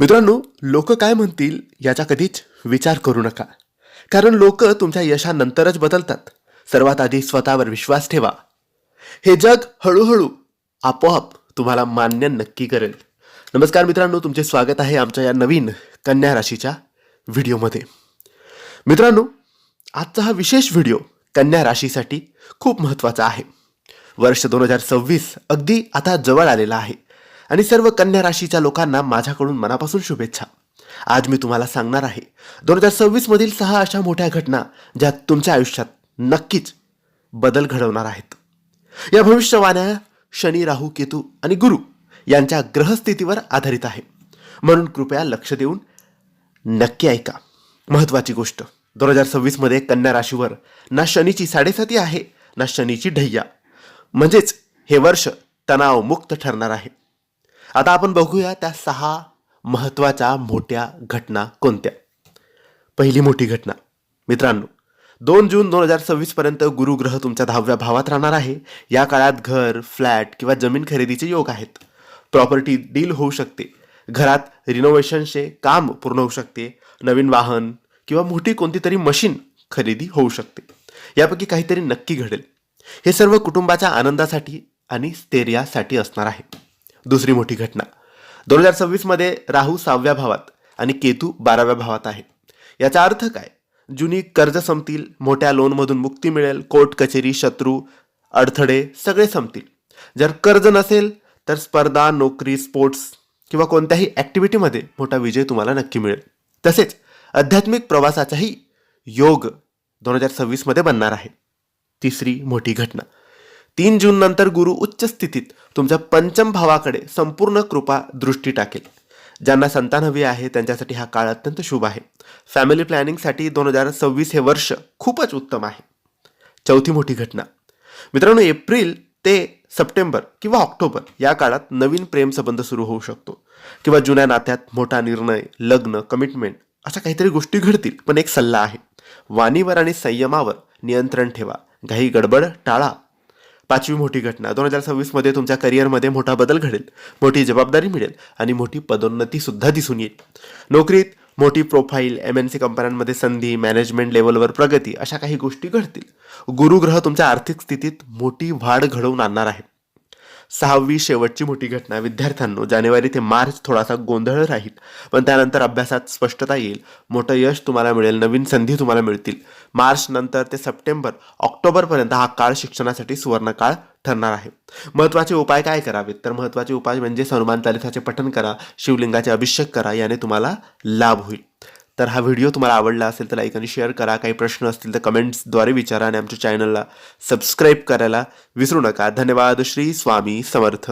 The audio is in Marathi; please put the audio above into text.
मित्रांनो लोक काय म्हणतील याचा कधीच विचार करू नका. कारण लोक तुमच्या यशानंतरच बदलतात. सर्वात आधी स्वतःवर विश्वास ठेवा. हे जग हळूहळू आपोआप तुम्हाला मान्य नक्की करेल. नमस्कार मित्रांनो तुमचे स्वागत आहे आमच्या या नवीन कन्या राशीच्या व्हिडिओमध्ये. मित्रांनो आजचा हा विशेष व्हिडिओ कन्या राशीसाठी खूप महत्त्वाचा आहे. वर्ष दोन हजार सव्वीस अगदी आता जवळ आलेला आहे. आणि सर्व कन्या राशीच्या लोकांना माझ्याकडून मनापासून शुभेच्छा. आज मी तुम्हाला सांगणार आहे दोन हजार सव्वीस मधील सहा अशा मोठ्या घटना ज्या तुमच्या आयुष्यात नक्कीच बदल घडवणार आहेत. या भविष्यवाण्या शनी राहू केतू आणि गुरु यांच्या ग्रहस्थितीवर आधारित आहे. म्हणून कृपया लक्ष देऊन नक्की ऐका. महत्वाची गोष्ट दोन हजार सव्वीसमध्ये कन्या राशीवर ना शनीची साडेसाती आहे ना शनीची ढय्या म्हणजेच हे वर्ष तणावमुक्त ठरणार आहे. आता आपण बघूया त्या सहा महत्त्वाच्या मोठ्या घटना कोणत्या? पहिली मोठी घटना. मित्रांनो दोन जून दोन हजार सव्वीसपर्यंत गुरुग्रह तुमच्या दहाव्या भावात राहणार आहे. या काळात घर फ्लॅट किंवा जमीन खरेदीचे योग आहेत. प्रॉपर्टी डील होऊ शकते. घरात रिनोव्हेशनचे काम पूर्ण होऊ शकते. नवीन वाहन किंवा मोठी कोणती तरी मशीन खरेदी होऊ शकते. यापैकी काहीतरी नक्की घडेल. हे सर्व कुटुंबाच्या आनंदासाठी आणि स्थैर्यासाठी असणार आहे. दुसरी मोठी घटना. दोन हजार सव्वीसमध्ये राहू सहाव्या भावात आणि केतू बाराव्या भावात आहे. याचा अर्थ काय? जुनी कर्ज संपतील मोठ्या लोनमधून मुक्ती मिळेल कोर्ट कचेरी शत्रू अडथळे सगळे संपतील. जर कर्ज नसेल तर स्पर्धा नोकरी स्पोर्ट्स किंवा कोणत्याही ॲक्टिव्हिटीमध्ये मोठा विजय तुम्हाला नक्की मिळेल. तसेच आध्यात्मिक प्रवासाचाही योग दोन हजार सव्वीसमध्ये बनणार आहे. तिसरी मोठी घटना. तीन जून नंतर गुरु उच्च स्थितीत तुमच्या पंचम भावाकडे संपूर्ण कृपा दृष्टी टाकेल. ज्यांना संतान हवी आहे त्यांच्यासाठी हा काळ अत्यंत शुभ आहे. फॅमिली प्लॅनिंगसाठी दोन हजार सव्वीस हे वर्ष खूपच उत्तम आहे. चौथी मोठी घटना. मित्रांनो एप्रिल ते सप्टेंबर किंवा ऑक्टोबर या काळात नवीन प्रेमसंबंध सुरू होऊ शकतो. किंवा जुन्या नात्यात मोठा निर्णय लग्न कमिटमेंट अशा काहीतरी गोष्टी घडतील पण एक सल्ला आहे. वाणीवर आणि संयमावर नियंत्रण ठेवा. घाई गडबड टाळा. पाचवी मोठी घटना. दोन हजार सव्वीसमध्ये तुमच्या करिअरमध्ये मोठा बदल घडेल. मोठी जबाबदारी मिळेल आणि मोठी पदोन्नतीसुद्धा दिसून येईल. नोकरीत मोठी प्रोफाईल एम एन सी कंपन्यांमध्ये संधी मॅनेजमेंट लेवलवर प्रगती अशा काही गोष्टी घडतील. गुरुग्रह तुमच्या आर्थिक स्थितीत मोठी वाढ घडवून आणणार आहे सहावी शेवटची मोठी घटना विद्यार्थ्यांनो. जानेवारी ते मार्च थोडासा गोंधळ राहील. पण त्यानंतर अभ्यासात स्पष्टता येईल. मोठं यश तुम्हाला मिळेल. नवीन संधी तुम्हाला मिळतील. मार्च नंतर ते सप्टेंबर ऑक्टोबरपर्यंत हा काळ शिक्षणासाठी सुवर्णकाळ ठरणार आहे. महत्त्वाचे उपाय काय करावेत? तर महत्त्वाचे उपाय म्हणजे हनुमान चालिसाचे पठण करा शिवलिंगाचे अभिषेक करा याने तुम्हाला लाभ होईल. तर हा व्हिडिओ तुम्हाला आवडला असेल तर लाईक आणि शेअर करा. काही प्रश्न असतील तर कमेंट्सद्वारे विचारा आणि आमच्या चॅनलला सबस्क्राईब करायला विसरू नका. धन्यवाद. श्री स्वामी समर्थ.